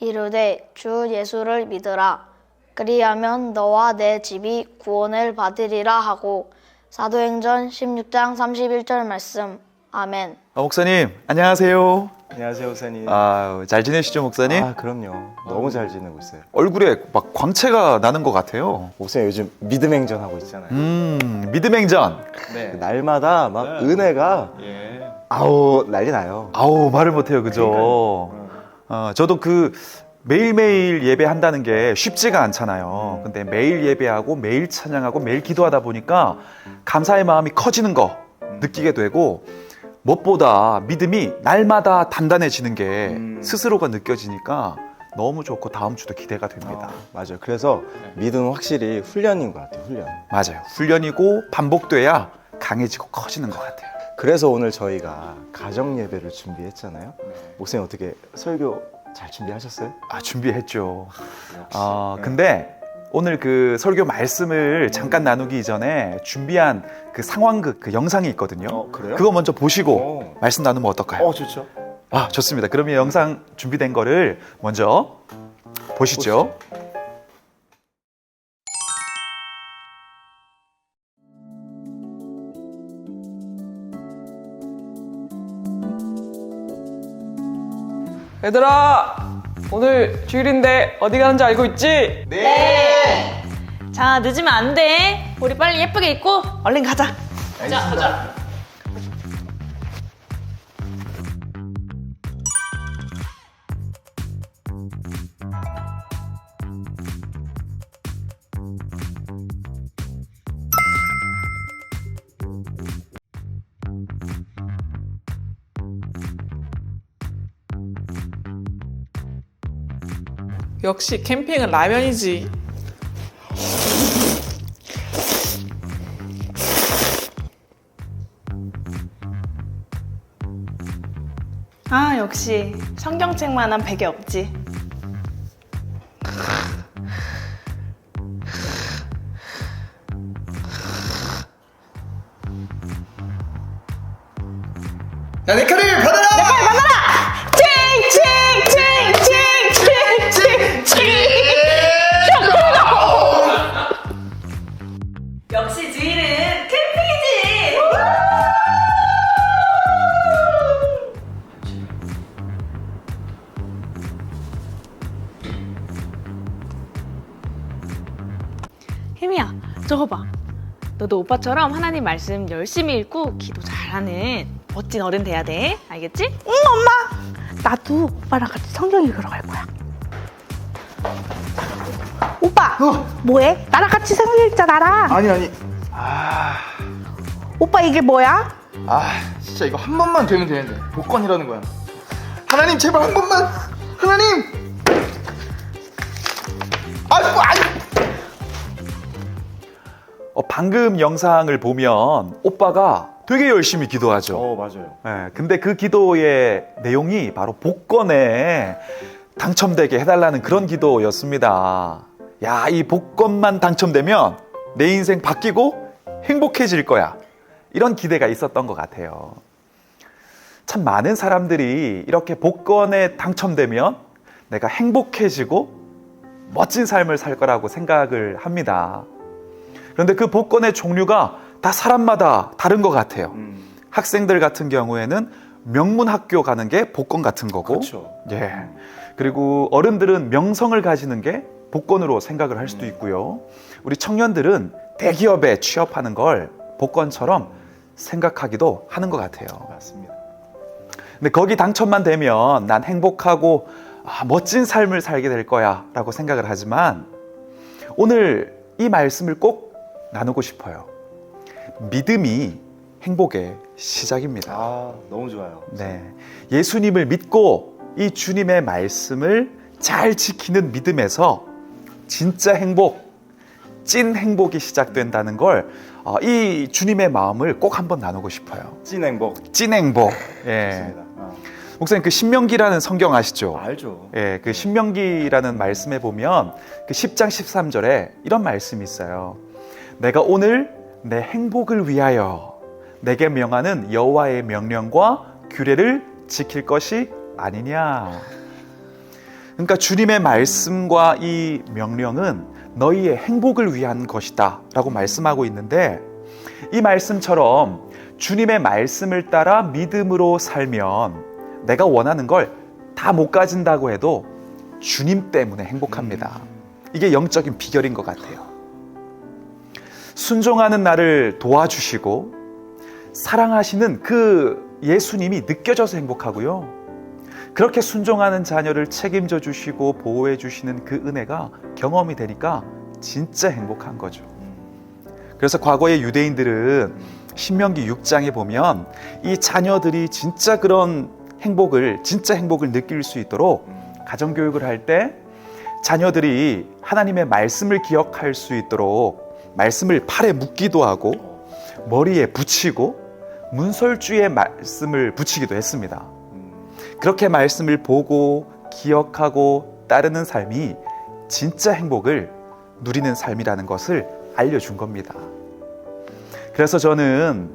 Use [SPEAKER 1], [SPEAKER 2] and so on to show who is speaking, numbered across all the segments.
[SPEAKER 1] 이르되 주 예수를 믿으라. 그리하면 너와 내 집이 구원을 받으리라 하고 사도행전 16장 31절 말씀. 아멘.
[SPEAKER 2] 아, 목사님 안녕하세요.
[SPEAKER 3] 안녕하세요, 목사님.
[SPEAKER 2] 아, 잘 지내시죠, 목사님?
[SPEAKER 3] 아, 그럼요. 너무 잘 지내고 있어요.
[SPEAKER 2] 얼굴에 막 광채가 나는 것 같아요.
[SPEAKER 3] 목사님 요즘 믿음 행전 하고 있잖아요.
[SPEAKER 2] 음, 믿음 행전.
[SPEAKER 3] 네. 날마다 막 은혜가
[SPEAKER 2] 예.
[SPEAKER 3] 아우 난리 나요.
[SPEAKER 2] 아우 말을 못해요, 그죠? 어, 저도 그 매일매일 예배한다는 게 쉽지가 않잖아요. 근데 매일 예배하고 매일 찬양하고 매일 기도하다 보니까 감사의 마음이 커지는 거 느끼게 되고 무엇보다 믿음이 날마다 단단해지는 게
[SPEAKER 3] 음.
[SPEAKER 2] 스스로가 느껴지니까 너무 좋고 다음 주도 기대가 됩니다.
[SPEAKER 3] 아, 맞아요. 그래서 믿음은 확실히 훈련인 것 같아요. 훈련.
[SPEAKER 2] 맞아요. 훈련이고 반복돼야 강해지고 커지는 것 같아요.
[SPEAKER 3] 그래서 오늘 저희가 가정 예배를 준비했잖아요. 목사님 어떻게 설교 잘 준비하셨어요?
[SPEAKER 2] 아, 준비했죠. 아,
[SPEAKER 3] 네.
[SPEAKER 2] 근데 오늘 그 설교 말씀을 잠깐 나누기 이전에 준비한 그 상황극 그 영상이 있거든요.
[SPEAKER 3] 어, 그래요?
[SPEAKER 2] 그거 먼저 보시고
[SPEAKER 3] 오.
[SPEAKER 2] 말씀 나누면 어떨까요?
[SPEAKER 3] 어, 좋죠.
[SPEAKER 2] 아, 좋습니다. 그러면 영상 준비된 거를 먼저 보시죠.
[SPEAKER 4] 얘들아 오늘 주일인데 어디 가는지 알고 있지?
[SPEAKER 5] 자, 늦으면 안 돼. 우리 빨리 예쁘게 입고 얼른 가자.
[SPEAKER 4] 역시 캠핑은 라면이지.
[SPEAKER 5] 아, 역시 성경책만한 베개 없지. 저거 봐. 너도 오빠처럼 하나님 말씀 열심히 읽고 기도 잘하는 멋진 어른 돼야 돼. 알겠지?
[SPEAKER 6] 응 엄마. 나도 오빠랑 같이 성경 읽으러 갈 거야. 오빠 뭐해? 나랑 같이 성경 읽자 나랑
[SPEAKER 7] 아니 아니.
[SPEAKER 6] 오빠 이게 뭐야?
[SPEAKER 7] 아 진짜 이거 한 번만 되면 되는데. 복권이라는 거야. 하나님 제발 한 번만. 하나님. 아이고 아이
[SPEAKER 2] 어, 방금 영상을 보면 오빠가 되게 열심히 기도하죠.
[SPEAKER 3] 어, 맞아요.
[SPEAKER 2] 예, 근데 그 기도의 내용이 바로 복권에 당첨되게 해달라는 그런 기도였습니다. 야, 이 복권만 당첨되면 내 인생 바뀌고 행복해질 거야. 이런 기대가 있었던 것 같아요. 참 많은 사람들이 이렇게 복권에 당첨되면 내가 행복해지고 멋진 삶을 살 거라고 생각을 합니다. 그런데 그 복권의 종류가 다 사람마다 다른 것 같아요.
[SPEAKER 3] 음.
[SPEAKER 2] 학생들 같은 경우에는 명문 학교 가는 게 복권 같은 거고,
[SPEAKER 3] 그렇죠.
[SPEAKER 2] 예. 그리고 어른들은 명성을 가지는 게 복권으로 생각을 할
[SPEAKER 3] 음.
[SPEAKER 2] 수도 있고요. 우리 청년들은 대기업에 취업하는 걸 복권처럼 생각하기도 하는 것 같아요.
[SPEAKER 3] 맞습니다.
[SPEAKER 2] 근데 거기 당첨만 되면 난 행복하고 아, 멋진 삶을 살게 될 거야 라고 생각을 하지만 오늘 이 말씀을 꼭 나누고 싶어요. 믿음이 행복의 시작입니다.
[SPEAKER 3] 아, 너무 좋아요.
[SPEAKER 2] 네. 예수님을 믿고 이 주님의 말씀을 잘 지키는 믿음에서 진짜 행복, 찐 행복이 시작된다는 걸, 어, 이 주님의 마음을 꼭 한번 나누고 싶어요.
[SPEAKER 3] 찐 행복.
[SPEAKER 2] 찐 행복. 예.
[SPEAKER 3] 아,
[SPEAKER 2] 목사님, 그 신명기라는 성경 아시죠?
[SPEAKER 3] 알죠.
[SPEAKER 2] 예, 그 신명기라는 말씀에 보면 그 10장 13절에 이런 말씀이 있어요. 내가 오늘 내 행복을 위하여 내게 명하는 여호와의 명령과 규례를 지킬 것이 아니냐. 그러니까 주님의 말씀과 이 명령은 너희의 행복을 위한 것이다 라고 말씀하고 있는데 이 말씀처럼 주님의 말씀을 따라 믿음으로 살면 내가 원하는 걸 다 못 가진다고 해도 주님 때문에 행복합니다. 이게 영적인 비결인 것 같아요. 순종하는 나를 도와주시고 사랑하시는 그 예수님이 느껴져서 행복하고요. 그렇게 순종하는 자녀를 책임져 주시고 보호해 주시는 그 은혜가 경험이 되니까 진짜 행복한 거죠. 그래서 과거의 유대인들은 신명기 6장에 보면 이 자녀들이 진짜 그런 행복을 진짜 행복을 느낄 수 있도록 가정 교육을 할 때 자녀들이 하나님의 말씀을 기억할 수 있도록 말씀을 팔에 묶기도 하고 머리에 붙이고 문설주에 말씀을 붙이기도 했습니다. 그렇게 말씀을 보고 기억하고 따르는 삶이 진짜 행복을 누리는 삶이라는 것을 알려준 겁니다. 그래서 저는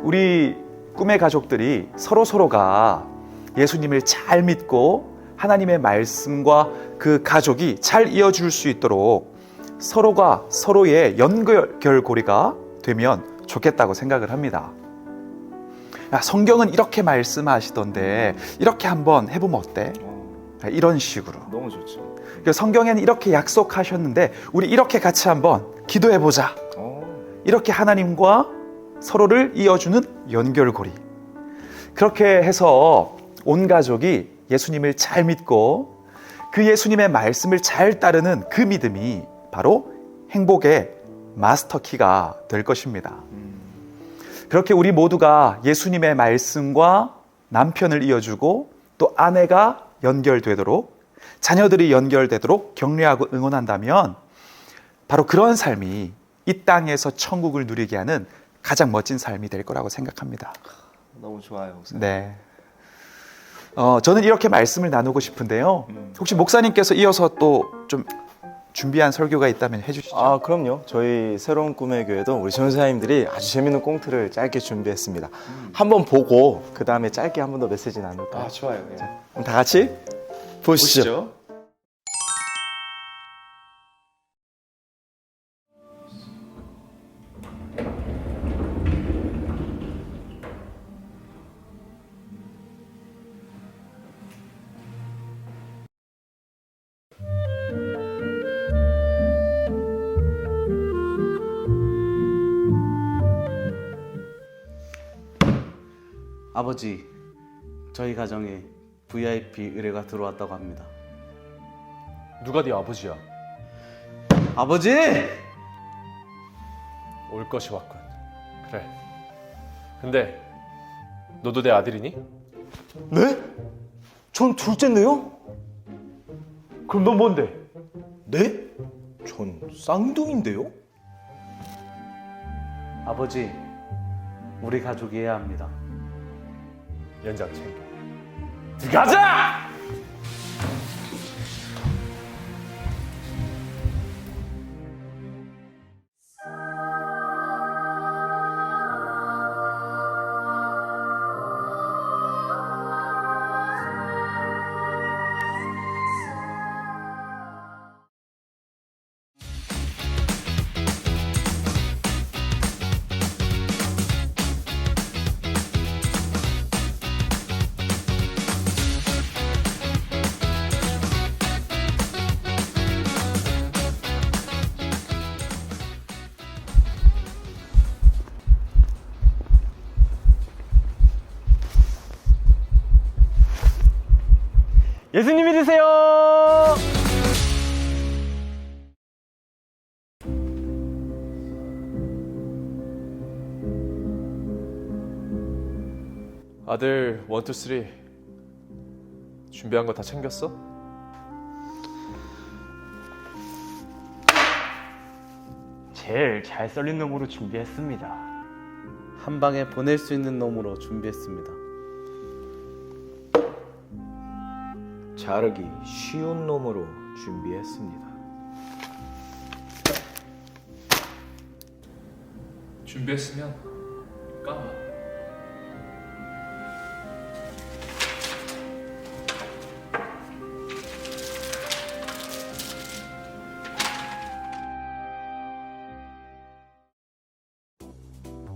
[SPEAKER 2] 우리 꿈의 가족들이 서로 서로가 예수님을 잘 믿고 하나님의 말씀과 그 가족이 잘 이어줄 수 있도록 서로가 서로의 연결고리가 되면 좋겠다고 생각을 합니다. 야, 성경은 이렇게 말씀하시던데 이렇게 한번 해보면 어때? 이런 식으로.
[SPEAKER 3] 너무 좋죠.
[SPEAKER 2] 그 성경에는 이렇게 약속하셨는데 우리 이렇게 같이 한번 기도해 보자.
[SPEAKER 3] 어.
[SPEAKER 2] 이렇게 하나님과 서로를 이어주는 연결고리. 그렇게 해서 온 가족이 예수님을 잘 믿고 그 예수님의 말씀을 잘 따르는 그 믿음이 바로 행복의 마스터키가 될 것입니다. 그렇게 우리 모두가 예수님의 말씀과 남편을 이어주고 또 아내가 연결되도록 자녀들이 연결되도록 격려하고 응원한다면 바로 그런 삶이 이 땅에서 천국을 누리게 하는 가장 멋진 삶이 될 거라고 생각합니다.
[SPEAKER 3] 너무 좋아요, 목사님.
[SPEAKER 2] 네. 어, 저는 이렇게 말씀을 나누고 싶은데요. 혹시 목사님께서 이어서 또 좀 준비한 설교가 있다면 해주시죠.
[SPEAKER 3] 아, 그럼요. 저희 새로운 꿈의 교회도 우리 전사님들이 아주 재밌는 꽁트를 짧게 준비했습니다. 한번 보고 그 다음에 짧게 한 번 더 메시지 나눌까요?
[SPEAKER 7] 좋아요. 예.
[SPEAKER 3] 그럼 다 같이 보시죠.
[SPEAKER 8] 아버지, 저희 가정에 VIP 의뢰가 들어왔다고 합니다.
[SPEAKER 9] 누가 네 아버지야?
[SPEAKER 8] 아버지!
[SPEAKER 9] 올 것이 왔군. 그래. 근데 너도 내 아들이니?
[SPEAKER 3] 네? 전 둘째인데요?
[SPEAKER 9] 그럼 넌 뭔데?
[SPEAKER 3] 네? 전 쌍둥이인데요?
[SPEAKER 8] 아버지, 우리 가족이어야 합니다.
[SPEAKER 9] 연장 챙겨. 들어가자!
[SPEAKER 4] 예수님 믿으세요.
[SPEAKER 9] 아들 원투 쓰리 준비한 거 다 챙겼어?
[SPEAKER 10] 제일 잘 썰린 놈으로 준비했습니다.
[SPEAKER 8] 한 방에 보낼 수 있는 놈으로 준비했습니다.
[SPEAKER 3] 자르기 쉬운 놈으로 준비했습니다.
[SPEAKER 9] 준비했으면 까마.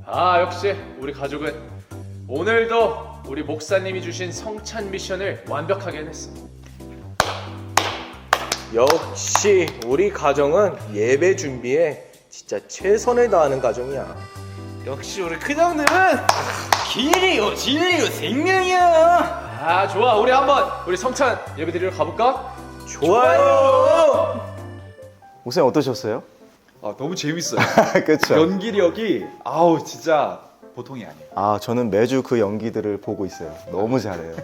[SPEAKER 9] 아 역시 우리 가족은 오늘도 우리 목사님이 주신 성찬 미션을 완벽하게 해냈어.
[SPEAKER 11] 역시 우리 가정은 예배 준비에 진짜 최선을 다하는 가정이야.
[SPEAKER 10] 역시 우리 큰형들은 길이요 진리요 생명이야.
[SPEAKER 9] 아 좋아 우리 한번 우리 성찬 예배 드리러 가볼까?
[SPEAKER 11] 좋아요.
[SPEAKER 3] 목사님 어떠셨어요?
[SPEAKER 2] 아, 너무 재밌어요.
[SPEAKER 3] 그렇죠.
[SPEAKER 2] 연기력이 아우 진짜 보통이 아니에요.
[SPEAKER 3] 아, 저는 매주 그 연기들을 보고 있어요. 너무 잘해요.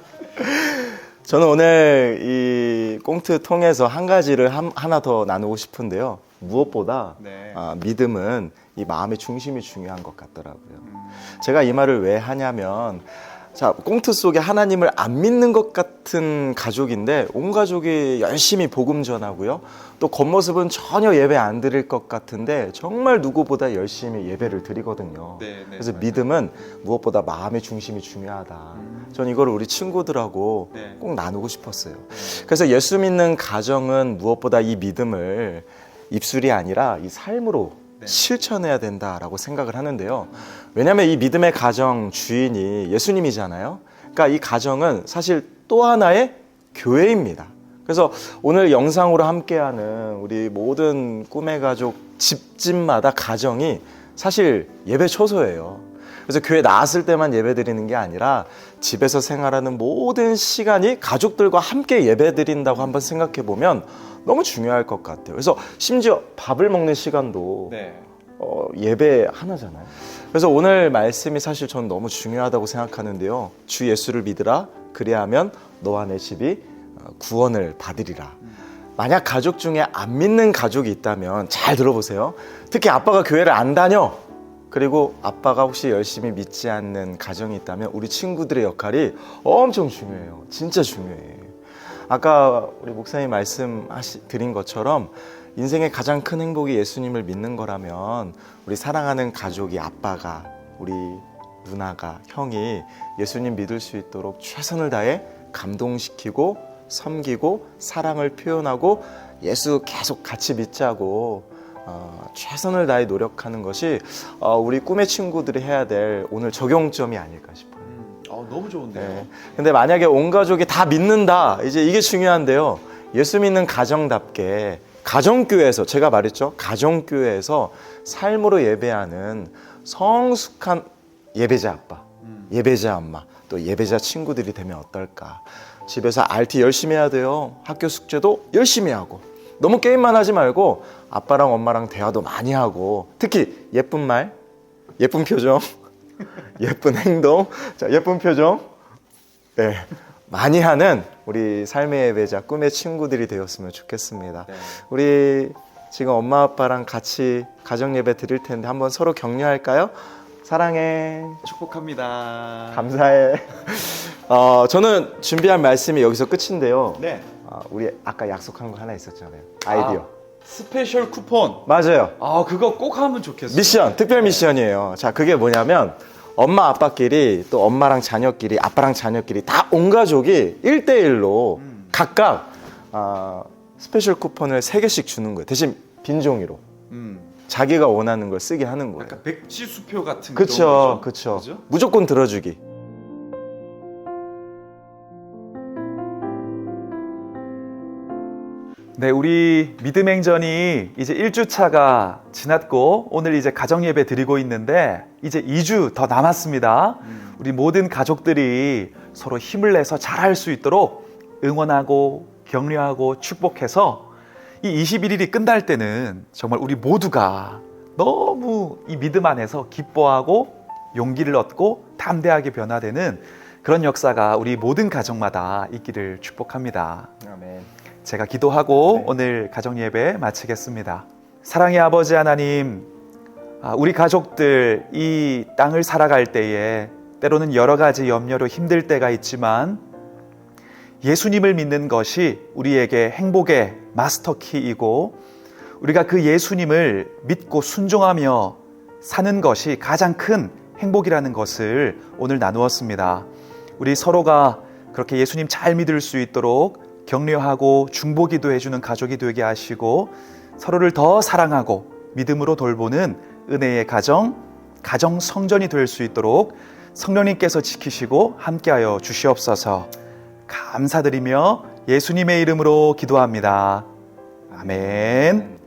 [SPEAKER 3] 저는 오늘 이 꽁트 통해서 한 가지를 한- 하나 더 나누고 싶은데요. 무엇보다
[SPEAKER 2] 네.
[SPEAKER 3] 아, 믿음은 이 마음의 중심이 중요한 것 같더라고요. 제가 이 말을 왜 하냐면 자, 꽁트 속에 하나님을 안 믿는 것 같은 가족인데 온 가족이 열심히 복음 전하고요. 또 겉모습은 전혀 예배 안 드릴 것 같은데 정말 누구보다 열심히 예배를 드리거든요.
[SPEAKER 2] 네, 네,
[SPEAKER 3] 그래서
[SPEAKER 2] 맞아요.
[SPEAKER 3] 믿음은 무엇보다 마음의 중심이 중요하다. 전 이거를 우리 친구들하고
[SPEAKER 2] 네.
[SPEAKER 3] 꼭 나누고 싶었어요. 그래서 예수 믿는 가정은 무엇보다 이 믿음을 입술이 아니라 이 삶으로
[SPEAKER 2] 네.
[SPEAKER 3] 실천해야 된다라고 생각을 하는데요. 왜냐하면 이 믿음의 가정 주인이 예수님이잖아요. 그러니까 이 가정은 사실 또 하나의 교회입니다. 그래서 오늘 영상으로 함께하는 우리 모든 꿈의 가족 집집마다 가정이 사실 예배 초소예요. 그래서 교회 나왔을 때만 예배 드리는 게 아니라 집에서 생활하는 모든 시간이 가족들과 함께 예배 드린다고 한번 생각해 보면 너무 중요할 것 같아요. 그래서 심지어 밥을 먹는 시간도
[SPEAKER 2] 네.
[SPEAKER 3] 어, 예배 하나잖아요. 그래서 오늘 말씀이 사실 전 너무 중요하다고 생각하는데요. 주 예수를 믿으라. 그리하면 너와 내 집이 어, 구원을 받으리라. 만약 가족 중에 안 믿는 가족이 있다면 잘 들어보세요. 특히 아빠가 교회를 안 다녀. 그리고 아빠가 혹시 열심히 믿지 않는 가정이 있다면 우리 친구들의 역할이 엄청 중요해요. 진짜 중요해요. 아까 우리 목사님 말씀하시 드린 것처럼 인생의 가장 큰 행복이 예수님을 믿는 거라면 우리 사랑하는 가족이 아빠가 우리 누나가 형이 예수님 믿을 수 있도록 최선을 다해 감동시키고 섬기고 사랑을 표현하고 예수 계속 같이 믿자고 어, 최선을 다해 노력하는 것이 어, 우리 꿈의 친구들이 해야 될 오늘 적용점이 아닐까 싶어요.
[SPEAKER 2] 음, 어, 너무 좋은데요.
[SPEAKER 3] 네. 근데 만약에 온 가족이 다 믿는다. 이제 이게 중요한데요. 예수 믿는 가정답게 가정교회에서 제가 말했죠. 가정교회에서 삶으로 예배하는 성숙한 예배자 아빠, 예배자 엄마, 또 예배자 친구들이 되면 어떨까? 집에서 RT 열심히 해야 돼요. 학교 숙제도 열심히 하고. 너무 게임만 하지 말고 아빠랑 엄마랑 대화도 많이 하고 특히 예쁜 말, 예쁜 표정, 예쁜 행동, 자, 예쁜 표정, 네. 많이 하는 우리 삶의 예배자, 꿈의 친구들이 되었으면 좋겠습니다.
[SPEAKER 2] 네.
[SPEAKER 3] 우리 지금 엄마 아빠랑 같이 가정 예배 드릴 텐데 한번 서로 격려할까요? 사랑해.
[SPEAKER 2] 축복합니다.
[SPEAKER 3] 감사해. 어, 저는 준비한 말씀이 여기서 끝인데요.
[SPEAKER 2] 네.
[SPEAKER 3] 어, 우리 아까 약속한 거 하나 있었잖아요. 아이디어.
[SPEAKER 2] 스페셜 쿠폰.
[SPEAKER 3] 맞아요.
[SPEAKER 2] 아, 그거 꼭 하면 좋겠어요.
[SPEAKER 3] 미션, 특별 미션이에요. 자, 그게 뭐냐면 엄마 아빠끼리 또 엄마랑 자녀끼리 아빠랑 자녀끼리 다 온 가족이 1대1로 각각 아, 스페셜 쿠폰을 3개씩 주는 거예요. 대신 빈 종이로.
[SPEAKER 2] 음.
[SPEAKER 3] 자기가 원하는 걸 쓰게 하는 거예요.
[SPEAKER 2] 약간 백지 수표 같은
[SPEAKER 3] 그쵸,
[SPEAKER 2] 그런 거죠?
[SPEAKER 3] 그쵸.
[SPEAKER 2] 그죠?
[SPEAKER 3] 무조건 들어주기.
[SPEAKER 2] 네, 우리 믿음 행전이 이제 1주차가 지났고 오늘 이제 가정 예배 드리고 있는데 이제 2주 더 남았습니다. 우리 모든 가족들이 서로 힘을 내서 잘할 수 있도록 응원하고 격려하고 축복해서 이 21일이 끝날 때는 정말 우리 모두가 너무 이 믿음 안에서 기뻐하고 용기를 얻고 담대하게 변화되는 그런 역사가 우리 모든 가정마다 있기를 축복합니다.
[SPEAKER 3] 아멘.
[SPEAKER 2] 제가 기도하고
[SPEAKER 3] 네.
[SPEAKER 2] 오늘 가정 예배 마치겠습니다. 사랑의 아버지 하나님, 아, 우리 가족들 이 땅을 살아갈 때에 때로는 여러 가지 염려로 힘들 때가 있지만 예수님을 믿는 것이 우리에게 행복의 마스터키이고 우리가 그 예수님을 믿고 순종하며 사는 것이 가장 큰 행복이라는 것을 오늘 나누었습니다. 우리 서로가 그렇게 예수님 잘 믿을 수 있도록 격려하고 중보기도 해주는 가족이 되게 하시고 서로를 더 사랑하고 믿음으로 돌보는 은혜의 가정 가정 성전이 될 수 있도록 성령님께서 지키시고 함께하여 주시옵소서. 감사드리며 예수님의 이름으로 기도합니다. 아멘.